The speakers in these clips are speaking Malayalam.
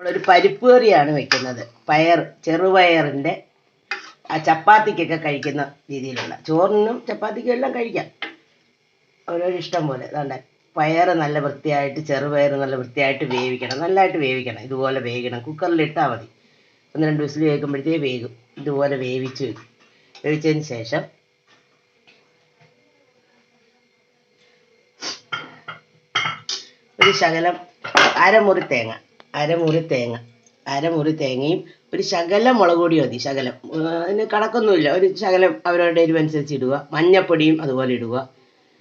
നമ്മളൊരു പരിപ്പ് കറിയാണ് വെക്കുന്നത്. പയർ ചെറുപയറിന്റെ ആ ചപ്പാത്തിക്കൊക്കെ കഴിക്കുന്ന രീതിയിലുള്ള. ചോറിനും ചപ്പാത്തിക്കും എല്ലാം കഴിക്കാം. ഓരോരോ ഇഷ്ടം പോലെ. അതുകൊണ്ട് പയർ നല്ല വൃത്തിയായിട്ട് ചെറുപയർ നല്ല വൃത്തിയായിട്ട് വേവിക്കണം. നല്ലതായിട്ട് വേവിക്കണം. ഇതുപോലെ വേവിക്കണം. കുക്കറിൽ ഇട്ടാൽ മതി. ഒന്ന് രണ്ട് വിസിൽ വേവിക്കുമ്പോഴത്തേ വേകും. ഇതുപോലെ വേവിച്ച് വെക്കും വേവിച്ചതിന് ശേഷം ഒരു ശകലം അരമുറി തേങ്ങ. അരമുറി തേങ്ങ അരമുറി തേങ്ങയും ഒരു ശകലം മുളക് പൊടി മതി ശകലം. അതിന് കണക്കൊന്നുമില്ല. ഒരു ശകലം അവരവരുടെ എരിവനുസരിച്ച് ഇടുക. മഞ്ഞപ്പൊടിയും അതുപോലെ ഇടുക.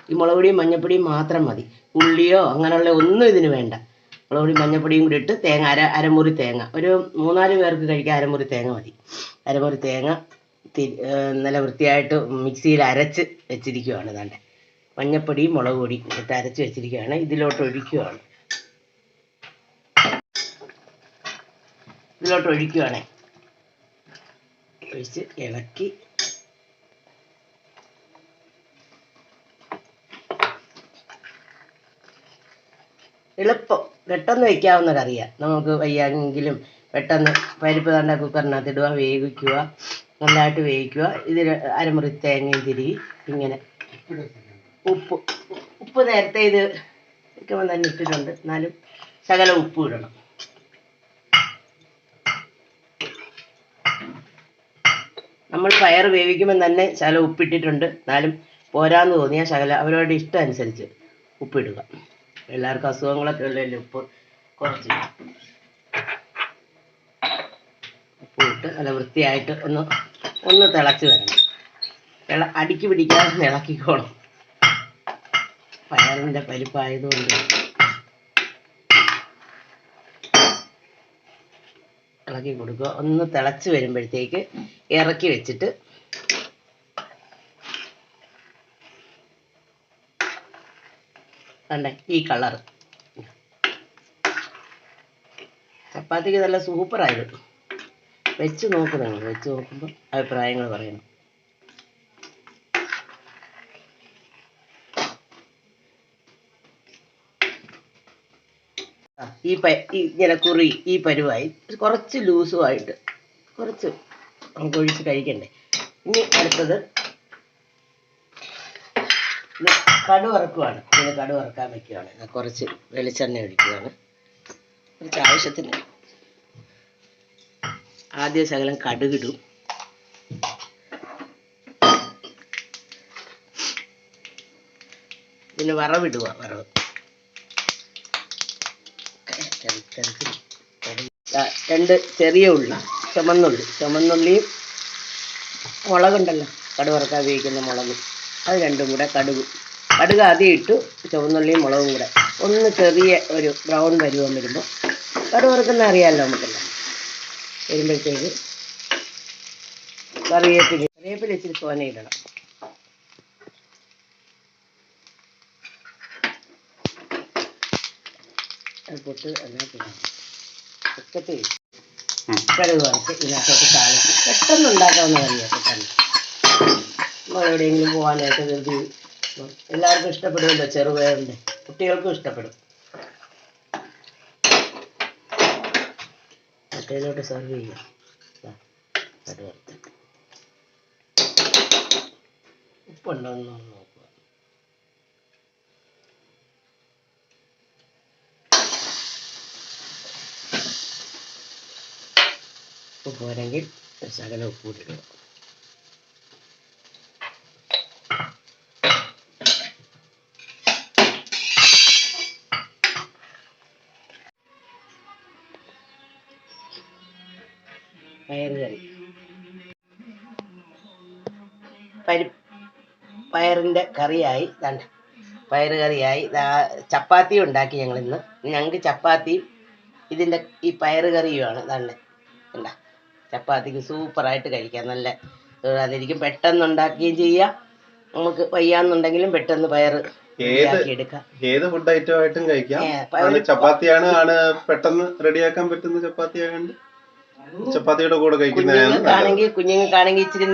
ഈ മുളക് പൊടിയും മഞ്ഞപ്പൊടിയും മാത്രം മതി. ഉള്ളിയോ അങ്ങനെയുള്ള ഒന്നും ഇതിന് വേണ്ട. മുളക് പൊടിയും മഞ്ഞപ്പൊടിയും കൂടി ഇട്ട് തേങ്ങ അര അരമുറി തേങ്ങ. ഒരു മൂന്നാൽ പേർക്ക് കഴിക്കാൻ അരമുറി തേങ്ങ മതി. അരമുറി തേങ്ങ നല്ല വൃത്തിയായിട്ട് മിക്സിയിൽ അരച്ച് വെച്ചിരിക്കുകയാണ് ഇതാണ്ട്. മഞ്ഞപ്പൊടിയും മുളക് പൊടിയും ഇട്ട് അരച്ച് വെച്ചിരിക്കുകയാണ് ഇതിലോട്ട് ഒഴിക്കുകയാണ് ഇതിലോട്ട് ഒഴിക്കുകയാണ് ഒഴിച്ച് ഇളക്കി. എളുപ്പം. പെട്ടെന്ന് വെക്കാവുന്ന കറിയാണ് നമുക്ക് വയ്യാമെങ്കിലും പെട്ടെന്ന് പരിപ്പ് തണ്ട കുക്കറിനകത്ത് ഇടുക വേവിക്കുക നല്ലതായിട്ട് വേവിക്കുക. ഇതിൽ അരമുറി തേങ്ങയും തിരികെ ഇങ്ങനെ. ഉപ്പ്. ഉപ്പ് നേരത്തെ ഇത് വെക്കുമ്പോൾ തന്നെ ഇട്ടിട്ടുണ്ട്. എന്നാലും ശകലം ഉപ്പ് ഇടണം. നമ്മൾ പയർ വേവിക്കുമ്പോൾ തന്നെ ശകലം ഉപ്പിട്ടിട്ടുണ്ട്. എന്നാലും പോരാന്ന് തോന്നിയാൽ ശകലം അവരവരുടെ ഇഷ്ടം അനുസരിച്ച് ഉപ്പിടുക. എല്ലാവർക്കും അസുഖങ്ങളൊക്കെ ഉള്ളതല്ലേ ഉപ്പ്? കുറച്ച് ഉപ്പ് ഇട്ട് നല്ല വൃത്തിയായിട്ട് ഒന്ന് ഒന്ന് തിളച്ച് വരണം. ഇള അടിക്ക് പിടിക്കാതെ ഇളക്കിക്കോണം. പയറിന്റെ പരിപ്പായതുകൊണ്ട്. ഇളക്കി കൊടുക്കുക. ഒന്ന് തിളച്ച് വരുമ്പോഴത്തേക്ക് ഇറക്കി വെച്ചിട്ട് കണ്ടേ ഈ കളർ ചപ്പാത്തിക്ക് നല്ല സൂപ്പറായത്. വെച്ച് നോക്ക് വെച്ച് നോക്കുമ്പോൾ അഭിപ്രായങ്ങൾ പറയണം. ഈ പ ഇങ്ങനെ കുറി ഈ പരുവായി. കുറച്ച് ലൂസുമായിട്ട് കുറച്ച് നമുക്ക് ഒഴിച്ച് കഴിക്കണ്ടേ. ഇനി അടുത്തത് കടുവറക്കുവാണ് കടു വറക്കുവാണ്. ഇങ്ങനെ കടു വറക്കാൻ വെക്കുകയാണ് കുറച്ച് വെളിച്ചെണ്ണ ഒഴിക്കുകയാണ് കുറച്ച് ആവശ്യത്തിന് ആദ്യ ശകലം കടുകിടും. പിന്നെ വറവിടുക വറവ്. രണ്ട് ചെറിയ ഉള്ളി ചുമന്നുള്ളി. ചുമന്നുള്ളിയും മുളകുണ്ടല്ലോ കടുവറക്കാൻ ഉപയോഗിക്കുന്ന മുളക്. അത് രണ്ടും കൂടെ കടുക്. കടുക് ആദ്യം ഇട്ടു ചുവന്നുള്ളിയും മുളകും കൂടെ. ഒന്ന് ചെറിയ ഒരു ബ്രൗൺ പരുവം വരുമ്പോൾ കടുവറക്കുന്ന അറിയാമല്ലോ നമുക്കല്ല. വരുമ്പോഴത്തേക്ക് കറിവേപ്പില കറിവേപ്പില ഇച്ചിരി തോനെ ഇടണം. പൊട്ട് അതിനകത്തിടാം ഒക്കത്തെ കടുക് വറുത്ത് ഇതിനകത്തോട്ട് താളിച്ച് പെട്ടെന്ന് ഉണ്ടാക്കാവുന്ന കറിയാണ് പെട്ടെന്ന് നമ്മൾ എവിടെയെങ്കിലും പോകാനായിട്ട് കരുതി എല്ലാവർക്കും ഇഷ്ടപ്പെടുമല്ലോ ചെറുപയറിന്റെ കുട്ടികൾക്കും ഇഷ്ടപ്പെടും മറ്റേതോട്ട് സെർവ് ചെയ്യാം കടുക് വറുത്ത് ഉപ്പുണ്ടോ എന്ന് നോക്കുക ഉപ്പ് പോരെങ്കിൽ ശകലം ഉപ്പ് കൂടി ഇടുക പയറ് കറി. പരി പയറിന്റെ കറിയായി ദാണ്ട് പയറ് കറിയായി. ചപ്പാത്തി ഉണ്ടാക്കി ഞങ്ങൾ ഇന്ന് ഞങ്ങൾക്ക് ചപ്പാത്തിയും ഇതിന്റെ ഈ പയറ് കറിയുമാണ് ദാണ്ട്. കണ്ട? ചപ്പാത്തിക്ക് സൂപ്പറായിട്ട് കഴിക്കാം. നല്ല അതിരിക്കും. പെട്ടെന്ന് ഉണ്ടാക്കുകയും ചെയ്യാം. നമുക്ക് വയ്യാന്നുണ്ടെങ്കിലും പെട്ടെന്ന് പയർ ഏത് ഫുഡ് ഐറ്റം ആയിട്ടും കഴിക്കാം. ചപ്പാത്തിയാണ്. ആണ് പെട്ടെന്ന് റെഡിയാക്കാൻ പറ്റുന്ന ചപ്പാത്തി ആയതുകൊണ്ട് ചപ്പാത്തിയുടെ കൂടെ കഴിക്കുന്നതാണ് കുഞ്ഞുങ്ങൾക്കാണെങ്കിൽ ഇച്ചിരി